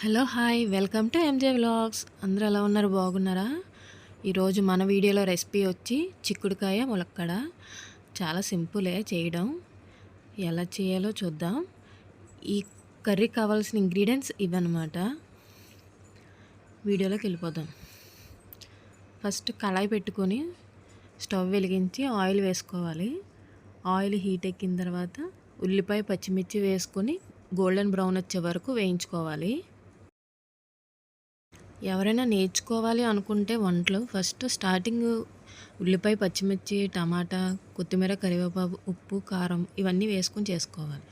Hello hi. Welcome to MJ vlogs. అందరూ ఎలా ఉన్నారు? బాగున్నారా? ఈరోజు మన వీడియోలో రెసిపీ వచ్చి చిక్కుడుకాయ ములక్కడ. చాలా సింపులే చేయడం. ఎలా చేయాలో చూద్దాం. ఈ కర్రీ కావాల్సిన ఇంగ్రీడియంట్స్ ఇవన్నమాట. వీడియోలోకి వెళ్ళిపోదాం. ఫస్ట్ కళాయి పెట్టుకొని స్టవ్ వెలిగించి ఆయిల్ వేసుకోవాలి. ఆయిల్ హీట్ ఎక్కిన తర్వాత ఉల్లిపాయ పచ్చిమిర్చి వేసుకొని గోల్డెన్ బ్రౌన్ వచ్చే వరకు వేయించుకోవాలి. ఎవరైనా నేర్చుకోవాలి అనుకుంటే వంటలు. ఫస్ట్ స్టార్టింగ్ ఉల్లిపాయ పచ్చిమిర్చి టమాటా కొత్తిమీర కరివేపాకు ఉప్పు కారం ఇవన్నీ వేసుకొని చేసుకోవాలి.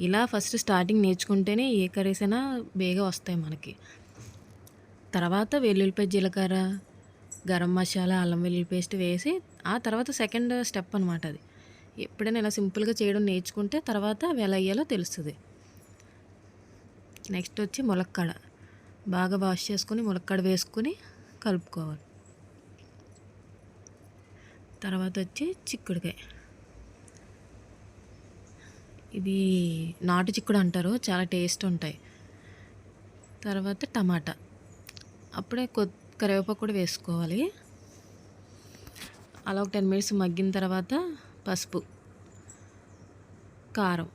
ఇలా ఫస్ట్ స్టార్టింగ్ నేర్చుకుంటేనే ఏ కర్రీస్ అయినా బేగా వస్తాయి మనకి. తర్వాత వెల్లుల్లిపాయ జీలకర్ర గరం మసాలా అల్లం వెల్లుల్లి పేస్ట్ వేసి ఆ తర్వాత సెకండ్ స్టెప్ అనమాట అది. ఎప్పుడైనా ఇలా సింపుల్గా చేయడం నేర్చుకుంటే తర్వాత అవి ఎలా అయ్యాలో తెలుస్తుంది. నెక్స్ట్ వచ్చి ములక్కాడ. బాగా వాష్ చేసుకొని ములక్కడ వేసుకొని కలుపుకోవాలి. తర్వాత వచ్చి చిక్కుడుకాయ. ఇది నాటు చిక్కుడు అంటారు చాలా టేస్ట్ ఉంటాయి. తర్వాత టమాటా. అప్పుడే కొ కరివేపాకు కూడా వేసుకోవాలి. అలా ఒక టెన్ మినిట్స్ మగ్గిన తర్వాత పసుపు కారం.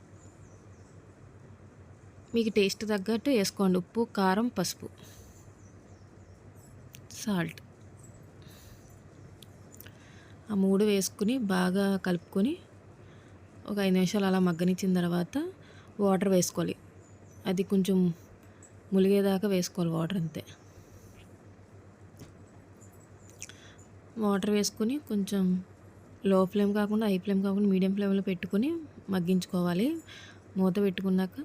మీకు టేస్ట్ తగ్గట్టు వేసుకోండి. ఉప్పు కారం పసుపు. సాల్ట్. ఆ మూడు వేసుకుని బాగా కలుపుకొని ఒక ఐదు నిమిషాలు అలా మగ్గనిచ్చిన తర్వాత వాటర్ వేసుకోవాలి. అది కొంచెం ములిగేదాకా వేసుకోవాలి వాటర్ అంతే. వాటర్ వేసుకొని కొంచెం లో ఫ్లేమ్ కాకుండా హై ఫ్లేమ్ కాకుండా మీడియం ఫ్లేమ్లో పెట్టుకొని మగ్గించుకోవాలి. మూత పెట్టుకున్నాక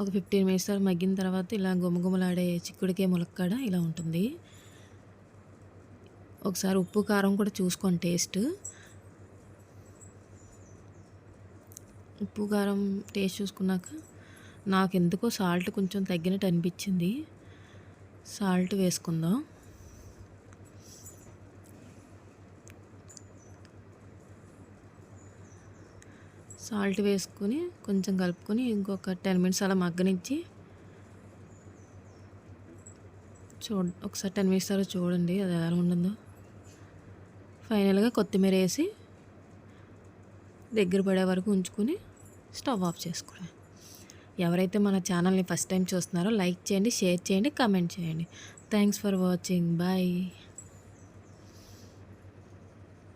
ఒక ఫిఫ్టీన్ మినిట్స్ తర్వాత మగ్గిన తర్వాత ఇలా గుమగుమలాడే చిక్కుడికే ములక్కాడ ఇలా ఉంటుంది. ఒకసారి ఉప్పు కారం కూడా చూసుకోండి టేస్ట్. ఉప్పు కారం టేస్ట్ చూసుకున్నాక నాకు ఎందుకో సాల్ట్ కొంచెం తగ్గినట్టు అనిపించింది. సాల్ట్ వేసుకుందాం. సాల్ట్ వేసుకొని కొంచెం కలుపుకొని ఇంకొక టెన్ మినిట్స్ అలా మగ్గనిచ్చి చూడ ఒకసారి టెన్ మినిట్స్ తర్వాత చూడండి అది ఎలా ఉండదో ఫైనల్గా కొత్తిమీర వేసి దగ్గర పడే వరకు ఉంచుకొని స్టవ్ ఆఫ్ చేసుకోవడం ఎవరైతే మన ఛానల్ని ఫస్ట్ టైం చూస్తున్నారో లైక్ చేయండి షేర్ చేయండి కమెంట్ చేయండి. Thanks for watching. బాయ్.